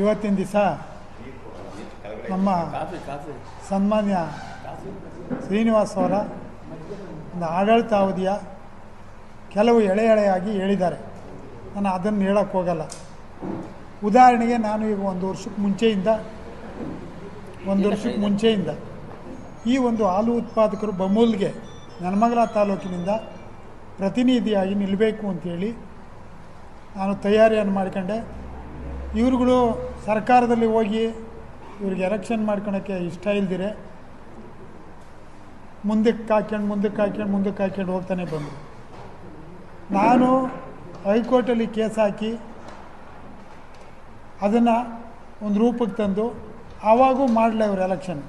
ಇವತ್ತಿನ ದಿವಸ ನಮ್ಮ ಸನ್ಮಾನ್ಯ ಶ್ರೀನಿವಾಸ್ ಅವರ ಒಂದು ಆಡಳಿತಾವಧಿಯ ಕೆಲವು ಎಳೆ ಎಳೆಯಾಗಿ ಹೇಳಿದ್ದಾರೆ. ನಾನು ಅದನ್ನು ಹೇಳಕ್ಕೆ ಹೋಗಲ್ಲ. ಉದಾಹರಣೆಗೆ ನಾನು ಈಗ ಒಂದು ವರ್ಷಕ್ಕೆ ಮುಂಚೆಯಿಂದ, ಒಂದು ವರ್ಷಕ್ಕೆ ಮುಂಚೆಯಿಂದ ಈ ಒಂದು ಹಾಲು ಉತ್ಪಾದಕರು ಬಮೂಲ್ಗೆ ನೆಲಮಂಗಲ ತಾಲೂಕಿನಿಂದ ಪ್ರತಿನಿಧಿಯಾಗಿ ನಿಲ್ಲಬೇಕು ಅಂತೇಳಿ ನಾನು ತಯಾರಿಯನ್ನು ಮಾಡ್ಕೊಂಡೆ. ಇವ್ರುಗಳು ಸರ್ಕಾರದಲ್ಲಿ ಹೋಗಿ ಇವ್ರಿಗೆ ಎಲೆಕ್ಷನ್ ಮಾಡ್ಕೊಳಕ್ಕೆ ಇಷ್ಟ ಇಲ್ದಿರೆ ಮುಂದಕ್ಕೆ ಹಾಕ್ಯಂಡು ಮುಂದಕ್ಕೆ ಹಾಕ್ಯಂಡು ಮುಂದಕ್ಕೆ ಹಾಕ್ಯಂಡು ಹೋಗ್ತಾನೆ ಬಂದರು. ನಾನು ಹೈಕೋರ್ಟಲ್ಲಿ ಕೇಸ್ ಹಾಕಿ ಅದನ್ನು ಒಂದು ರೂಪಕ್ಕೆ ತಂದು ಆವಾಗೂ ಮಾಡಲ ಇವ್ರು ಎಲೆಕ್ಷನ್.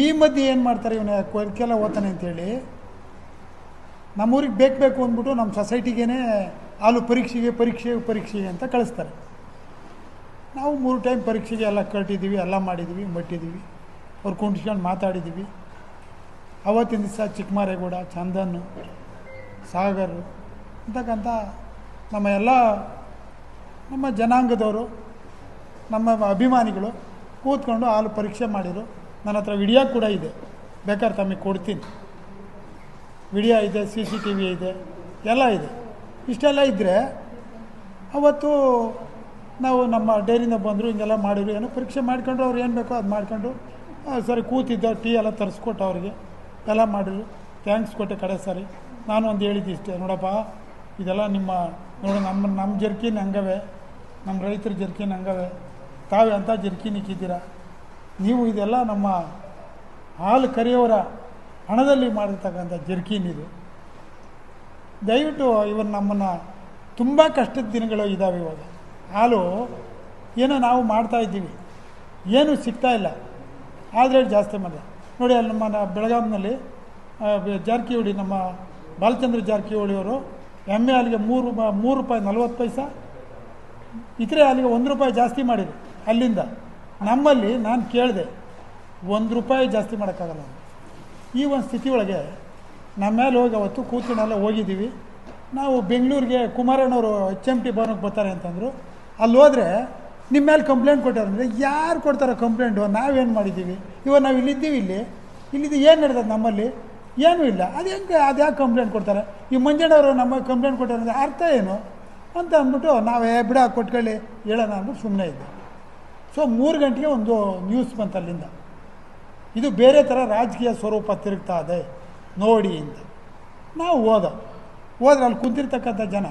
ಈ ಮಧ್ಯೆ ಏನು ಮಾಡ್ತಾರೆ ಇವನ ಕೋರಿಕೆಲ್ಲ ಓದ್ತಾನೆ ಅಂತೇಳಿ, ನಮ್ಮೂರಿಗೆ ಬೇಕು ಬೇಕು ಅಂದ್ಬಿಟ್ಟು ನಮ್ಮ ಸೊಸೈಟಿಗೇ ಹಾಲು ಪರೀಕ್ಷೆಗೆ ಪರೀಕ್ಷೆ ಪರೀಕ್ಷೆಗೆ ಅಂತ ಕಳಿಸ್ತಾರೆ. ನಾವು ಮೂರು ಟೈಮ್ ಪರೀಕ್ಷೆಗೆ ಎಲ್ಲ ಕಟ್ಟಿದ್ದೀವಿ, ಎಲ್ಲ ಮಾಡಿದ್ದೀವಿ, ಮಟ್ಟಿದ್ದೀವಿ. ಅವ್ರು ಕುಂಡ್ಸ್ಕೊಂಡು ಮಾತಾಡಿದ್ದೀವಿ. ಅವತ್ತಿನ ದಿವಸ ಚಿಕ್ಕಮಾರೇಗೌಡ, ಚಂದನ್, ಸಾಗರ್ ಅಂತಕ್ಕಂಥ ನಮ್ಮ ಎಲ್ಲ ನಮ್ಮ ಜನಾಂಗದವರು, ನಮ್ಮ ಅಭಿಮಾನಿಗಳು ಕೂತ್ಕೊಂಡು ಹಾಲು ಪರೀಕ್ಷೆ ಮಾಡಿದರು. ನನ್ನ ಹತ್ರ ವಿಡಿಯೋ ಕೂಡ ಇದೆ. ಬೇಕಾದ್ರೆ ತಮಗೆ ಕೊಡ್ತೀನಿ. ವಿಡಿಯೋ ಇದೆ, ಸಿ ಸಿ ಟಿ ವಿ ಇದೆ, ಎಲ್ಲ ಇದೆ. ಇಷ್ಟೆಲ್ಲ ಇದ್ದರೆ ಅವತ್ತು ನಾವು ನಮ್ಮ ಡೈರಿಂದ ಬಂದರು, ಹಿಂಗೆಲ್ಲ ಮಾಡಿದ್ರು, ಏನೋ ಪರೀಕ್ಷೆ ಮಾಡ್ಕೊಂಡ್ರು, ಅವ್ರು ಏನು ಬೇಕೋ ಅದು ಮಾಡ್ಕೊಂಡು ಸರಿ ಕೂತಿದ್ದ, ಟೀ ಎಲ್ಲ ತರಿಸ್ಕೊಟ್ಟು ಅವ್ರಿಗೆ, ಎಲ್ಲ ಮಾಡಿದ್ರು. ಥ್ಯಾಂಕ್ಸ್ ಕೊಟ್ಟೆ ಕಡೆ ಸರಿ. ನಾನು ಒಂದು ಹೇಳಿದ್ದೆ ಇಷ್ಟೇ, ನೋಡಪ್ಪ, ಇದೆಲ್ಲ ನಿಮ್ಮ, ನೋಡು, ನಮ್ಮ ನಮ್ಮ ಜರ್ಕಿನ್ ಹಂಗವೆ, ನಮ್ಮ ರೈತರ ಜರ್ಕಿನ್ ಹಂಗವೆ, ತಾವೇ ಅಂತ ಜರ್ಕಿನ್ ಇಕ್ಕಿದ್ದೀರ? ನೀವು ಇದೆಲ್ಲ ನಮ್ಮ ಹಾಲು ಕರೆಯೋರ ಹಣದಲ್ಲಿ ಮಾಡಿರ್ತಕ್ಕಂಥ ಜರ್ಕಿನ್ ಇದು. ದಯವಿಟ್ಟು ಇವರು ನಮ್ಮನ್ನು ತುಂಬ ಕಷ್ಟದ ದಿನಗಳು ಇದ್ದಾವೆ ಇವಾಗ. ಹಾಲು ಏನೋ ನಾವು ಮಾಡ್ತಾ ಇದ್ದೀವಿ. ಏನೂ ಸಿಗ್ತಾ ಇಲ್ಲ. ಆದರೆ ಜಾಸ್ತಿ ಮಾಡಿದೆ ನೋಡಿ, ಅಲ್ಲಿ ನಮ್ಮ ಬೆಳಗಾವಿನಲ್ಲಿ ಜಾರಕಿಹೊಳಿ, ನಮ್ಮ ಬಾಲಚಂದ್ರ ಜಾರಕಿಹೊಳಿಯವರು ಎಮ್ಮೆ ಹಾಲಿಗೆ ಮೂರು ಮೂರು ರೂಪಾಯಿ ನಲ್ವತ್ತು ಪೈಸಾ, ಇತರೆ ಅಲ್ಲಿಗೆ ಒಂದು ರೂಪಾಯಿ ಜಾಸ್ತಿ ಮಾಡಿದ್ರು. ಅಲ್ಲಿಂದ ನಮ್ಮಲ್ಲಿ ನಾನು ಕೇಳಿದೆ, ಒಂದು ರೂಪಾಯಿ ಜಾಸ್ತಿ ಮಾಡೋಕ್ಕಾಗಲ್ಲ ಈ ಒಂದು ಸ್ಥಿತಿ ಒಳಗೆ ನಮ್ಮ ಮೇಲೆ ಹೋಗಿ ಅವತ್ತು ಕೂತ್ಕೊಂಡೆಲ್ಲ ಹೋಗಿದ್ದೀವಿ. ನಾವು ಬೆಂಗಳೂರಿಗೆ ಕುಮಾರಣ್ಣವರು ಎಚ್ ಎಂ ಟಿ ಭವನಕ್ಕೆ ಬರ್ತಾರೆ ಅಂತಂದರು. ಅಲ್ಲಿ ಹೋದರೆ ನಿಮ್ಮ ಮೇಲೆ ಕಂಪ್ಲೇಂಟ್ ಕೊಟ್ಟಾರೆ ಅಂದರೆ ಯಾರು ಕೊಡ್ತಾರೆ ಕಂಪ್ಲೇಂಟು ನಾವೇನು ಮಾಡಿದ್ದೀವಿ? ಇವಾಗ ನಾವು ಇಲ್ಲಿದ್ದೀವಿ ಇಲ್ಲಿ. ಇಲ್ಲಿದ್ದು ಏನು ನಡೆದ ನಮ್ಮಲ್ಲಿ? ಏನೂ ಇಲ್ಲ. ಅದು ಹೆಂಗೆ, ಅದು ಯಾಕೆ ಕಂಪ್ಲೇಂಟ್ ಕೊಡ್ತಾರೆ? ಈ ಮಂಜಣ್ಣವರು ನಮಗೆ ಕಂಪ್ಲೇಂಟ್ ಕೊಟ್ಟಾರೆ ಅಂದರೆ ಅರ್ಥ ಏನು? ಅಂತ ಅಂದ್ಬಿಟ್ಟು ನಾವೇ ಬಿಡ, ಕೊಟ್ಕೊಳ್ಳಿ, ಹೇಳೋಣ ಅಂದ್ಬಿಟ್ಟು ಸುಮ್ಮನೆ ಇದ್ದೆ. ಸೊ ಮೂರು ಗಂಟೆಗೆ ಒಂದು ನ್ಯೂಸ್ ಬಂತು ಅಲ್ಲಿಂದ ಇದು ಬೇರೆ ಥರ ರಾಜಕೀಯ ಸ್ವರೂಪ ತಿರುಗ್ತಾ ಇದೆ. ನೋಡಿ ಅಂತ ನಾವು ಹೋದ. ಹೋದ್ರೆ ಅಲ್ಲಿ ಕುಂತಿರ್ತಕ್ಕಂಥ ಜನ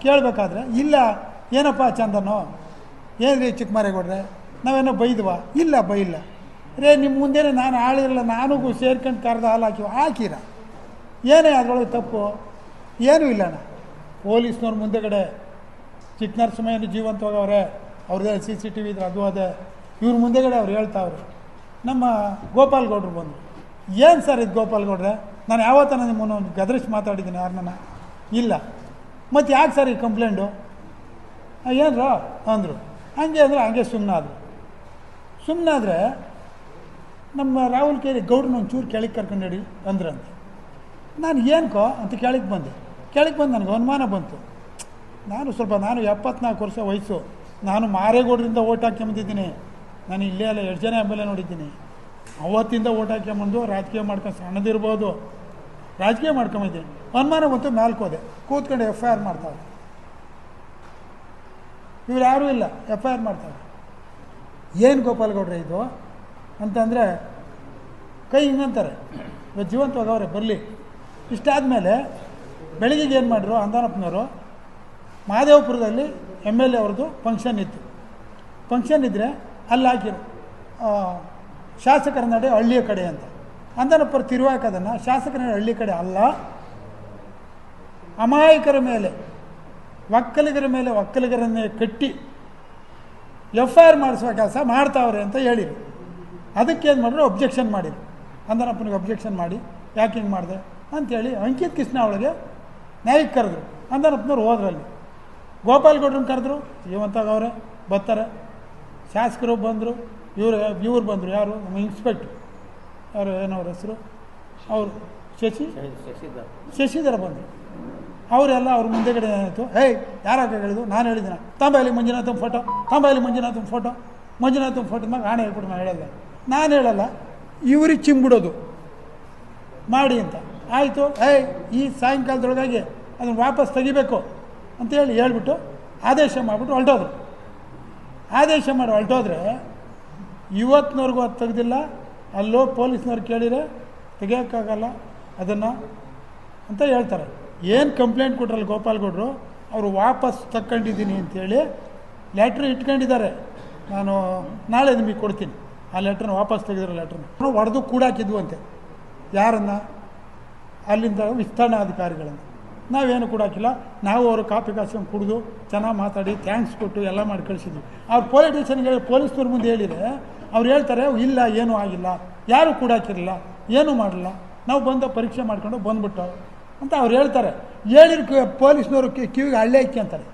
ಕೇಳಬೇಕಾದ್ರೆ, ಇಲ್ಲ, ಏನಪ್ಪ ಚಂದನು? ಏನ್ರಿ ಚಿಕ್ಕಮಾರೇಗೌಡ್ರೆ? ನಾವೇನೋ ಬೈದ್ವಾ? ಇಲ್ಲ, ಬೈಲ್ಲ. ರೇ ನಿಮ್ಮ ಮುಂದೆನೇ ನಾನು ಆಳಿರಲ್ಲ ನಾನು ಸೇರ್ಕೊಂಡು ಕರೆದು ಹಾಲು ಹಾಕಿವ ಹಾಕಿರ. ಏನೇ ಅದರೊಳಗೆ ತಪ್ಪು? ಏನೂ ಇಲ್ಲಣ್ಣ. ಪೊಲೀಸ್ನವ್ರ ಮುಂದೆಗಡೆ ಚಿಕ್ಕ ನರಸಿಂಹಯ್ಯನ ಜೀವಂತವಾಗವ್ರೆ ಅವ್ರದ್ದೇ ಸಿ ಸಿ ಟಿ ವಿ ಇದ್ರೆ ಅದು ಅದೇ. ಇವ್ರ ಮುಂದೆಗಡೆ ಅವ್ರು ಹೇಳ್ತಾವ್ರೆ. ನಮ್ಮ ಗೋಪಾಲ್ ಗೌಡ್ರು ಬಂದರು. ಏನು ಸರ್ ಇದು ಗೋಪಾಲ್ ಗೌಡ್ರೆ ನಾನು ಯಾವತ್ತನ ನಿಮ್ಮನ್ನು ಗದರಿಸಿ ಮಾತಾಡಿದ್ದೀನಿ ಯಾರನ್ನ ಇಲ್ಲ. ಮತ್ತು ಯಾಕೆ ಸರ್ ಈ ಕಂಪ್ಲೇಂಟು ಏನ್ರ? ಅಂದರು. ಹಂಗೆ ಅಂದ್ರೆ, ಹಂಗೆ ಸುಮ್ಮನಾದ್ರು ಸುಮ್ಮನಾದ್ರೆ ನಮ್ಮ ರಾಹುಲ್ ಕೇರಿ ಗೌಡ್ರನ್ನ ಒಂಚೂರು ಕೆಳಗೆ ಕರ್ಕೊಂಡು ನಡಿ ಅಂತ ನಾನು ಏನ್ಕೋ ಅಂತ ಕೆಳಗೆ ಬಂದೆ. ಕೆಳಗೆ ಬಂದು ನನಗೆ ಅನುಮಾನ ಬಂತು. ನಾನು ಸ್ವಲ್ಪ, ನಾನು ಎಪ್ಪತ್ನಾಲ್ಕು ವರ್ಷ ವಯಸ್ಸು. ನಾನು ಮಾರೇಗೌಡರಿಂದ ಓಟ್ ಹಾಕ್ಕೊಂಬಂದಿದ್ದೀನಿ ನಾನು ಇಲ್ಲೇ ಅಲ್ಲ, ಎರಡು ಜನ ಎಂ ನೋಡಿದ್ದೀನಿ. ಅವತ್ತಿಂದ ಓಟ್ ಹಾಕ್ಯಂಬಂದು ರಾಜಕೀಯ ಮಾಡ್ಕೊಂಡು ಸಣ್ಣದಿರ್ಬೋದು. ರಾಜಕೀಯ ಮಾಡ್ಕೊಂಬಿದ್ದೀನಿ ಅನುಮಾನ ಬಂತು ನಾಲ್ಕು ಹೋದೆ. ಕೂತ್ಕೊಂಡು ಎಫ್ ಐ ಆರ್ ಮಾಡ್ತಾವೆ ಇವ್ರು ಯಾರೂ ಇಲ್ಲ. ಎಫ್ ಐ ಆರ್ ಮಾಡ್ತಾರೆ ಏನು ಗೋಪಾಲಗೌಡ್ರೆ ಇದು? ಅಂತಂದರೆ ಕೈ ಹಿಂಗಂತಾರೆ. ಇವತ್ತು ಜೀವಂತವಾಗವ್ರೆ ಬರಲಿ. ಇಷ್ಟಾದಮೇಲೆ ಬೆಳಿಗ್ಗೆ ಏನು ಮಾಡಿದ್ರು ಅಂದಾನಪ್ಪನವರು? ಮಹದೇವಪುರದಲ್ಲಿ ಎಂ ಎಲ್ ಎ ಅವ್ರದ್ದು ಫಂಕ್ಷನ್ ಇತ್ತು. ಫಂಕ್ಷನ್ ಇದ್ದರೆ ಅಲ್ಲಿ ಹಾಕಿರು ಶಾಸಕರ ನಡೆ ಹಳ್ಳಿಯ ಕಡೆ ಅಂತ. ಅಂದನಪ್ಪರು ತಿರುವಾಕದನ್ನು ಶಾಸಕರ ನಡೆ ಹಳ್ಳಿ ಕಡೆ ಅಲ್ಲ. ಅಮಾಯಕರ ಮೇಲೆ, ಒಕ್ಕಲಿಗರ ಮೇಲೆ ಒಕ್ಕಲಿಗರನ್ನೇ ಕಟ್ಟಿ ಎಫ್ ಐ ಆರ್ ಮಾಡಿಸುವ ಕೆಲಸ ಮಾಡ್ತಾವ್ರೆ ಅಂತ ಹೇಳಿರು ಅದಕ್ಕೆ ಏನು ಮಾಡಿದ್ರು? ಒಬ್ಜೆಕ್ಷನ್ ಮಾಡಿರು ಅಂದನಪ್ಪನಿಗೆ ಒಬ್ಜೆಕ್ಷನ್ ಮಾಡಿ, ಯಾಕೆ ಹಿಂಗೆ ಮಾಡಿದೆ ಅಂಥೇಳಿ ಅಂಕಿತ್ ಕೃಷ್ಣ ಅವಳಿಗೆ ನ್ಯಾಯಕ್ಕೆ ಕರೆದ್ರು. ಅಂದನಪ್ಪನವ್ರು ಹೋದ್ರಲ್ಲಿ. ಗೋಪಾಲ್ ಗೌಡ್ರನ್ನ ಕರೆದ್ರು ಜೀವಂತಾಗವ್ರೆ ಬರ್ತಾರೆ. ಶಾಸಕರು ಬಂದರು. ಇವರು ಇವ್ರು ಬಂದರು, ಯಾರು? ನಮ್ಮ ಇನ್ಸ್ಪೆಕ್ಟ್ರು ಯಾರು, ಏನವ್ರ ಹೆಸರು? ಅವರು, ಶಶಿ? ಶಶಿಧರ್ ಶಶಿಧರ ಬಂದರು. ಅವರೆಲ್ಲ ಅವ್ರ ಮುಂದೆಗಡೆ ಏನಾಯಿತು ಹೇಯ್ ಯಾರಾಗ ಹೇಳಿದ್ರು ನಾನು ಹೇಳಿದ್ದೀನಿ. ತಾಂಬಾಯಲ್ಲಿ ಮಂಜುನಾಥನ ಫೋಟೋ ತಾಂಬಾಯಲ್ಲಿ ಮಂಜುನಾಥನ ಫೋಟೋ ಮಂಜುನಾಥನ ಫೋಟೋ ಮ್ಯಾಗ ಆಣೆ ಹೇಳ್ಬಿಟ್ಟು ನಾನು ಹೇಳಲ್ಲ ನಾನು ಹೇಳಲ್ಲ, ಇವ್ರಿಗೆ ಚಿಂಬಿಡೋದು. ಮಾಡಿ ಅಂತ. ಆಯಿತು ಹೇ ಈ ಸಾಯಂಕಾಲದೊಳಗಾಗಿ ಅದನ್ನು ವಾಪಸ್ ತೆಗಿಬೇಕು. ಅಂತೇಳಿ ಹೇಳ್ಬಿಟ್ಟು ಆದೇಶ ಮಾಡಿಬಿಟ್ಟು ಹೊರಟೋದ್ರು. ಆದೇಶ ಮಾಡಿ ಹೊರಟೋದ್ರೆ ಇವತ್ತಿನವ್ರಿಗೂ ಅದು ತೆಗೆದಿಲ್ಲ. ಅಲ್ಲೋ ಪೊಲೀಸ್ನವ್ರು ಕೇಳಿದರೆ ತೆಗಿಯೋಕ್ಕಾಗಲ್ಲ ಅದನ್ನು ಅಂತ ಹೇಳ್ತಾರೆ. ಏನು ಕಂಪ್ಲೇಂಟ್ ಕೊಟ್ರಲ್ಲ ಗೋಪಾಲ್ಗೌಡರು ಅವರು ವಾಪಸ್ ತಕ್ಕೊಂಡಿದ್ದೀನಿ ಅಂತೇಳಿ ಲೆಟ್ರ್ ಇಟ್ಕೊಂಡಿದ್ದಾರೆ. ನಾನು ನಾಳೆ ನಿಮಗೆ ಕೊಡ್ತೀನಿ. ಆ ಲೆಟ್ರನ್ನ ವಾಪಸ್ ತೆಗೆದಿರೋ ಲೆಟ್ರನ್ನ ಹೊಡೆದು ಕೂಡಾಕಿದ್ವು ಅಂತೆ. ಯಾರನ್ನು? ಅಲ್ಲಿಂದ ವಿಸ್ತರಣಾಧಿಕಾರಿಗಳನ್ನು ನಾವೇನು ಕೊಡೋಕ್ಕಿಲ್ಲ ನಾವು ಅವರು ಕಾಪಿ ಕಾಸ್ಕೊಂಡು ಕುಡಿದು ಚೆನ್ನಾಗಿ ಮಾತಾಡಿ ಥ್ಯಾಂಕ್ಸ್ ಕೊಟ್ಟು ಎಲ್ಲ ಮಾಡಿ ಕಳಿಸಿದ್ವಿ. ಅವ್ರು ಪೊಲೀಸ್ ಸ್ಟೇಷನ್ಗೆ ಪೊಲೀಸ್ನವ್ರ ಮುಂದೆ ಹೇಳಿದರೆ ಅವ್ರು ಹೇಳ್ತಾರೆ ಇಲ್ಲ, ಏನೂ ಆಗಿಲ್ಲ. ಯಾರೂ ಕೂಡಾಕಿರಲಿಲ್ಲ, ಏನೂ ಮಾಡಲಿಲ್ಲ. ನಾವು ಬಂದು ಪರೀಕ್ಷೆ ಮಾಡ್ಕೊಂಡು ಬಂದ್ಬಿಟ್ಟು ಅಂತ ಅವ್ರು ಹೇಳ್ತಾರೆ. ಹೇಳಿರ್ ಪೊಲೀಸ್ನವರು ಕಿವಿಗೆ ಹಳ್ಳೆ ಅಂತಾರೆ.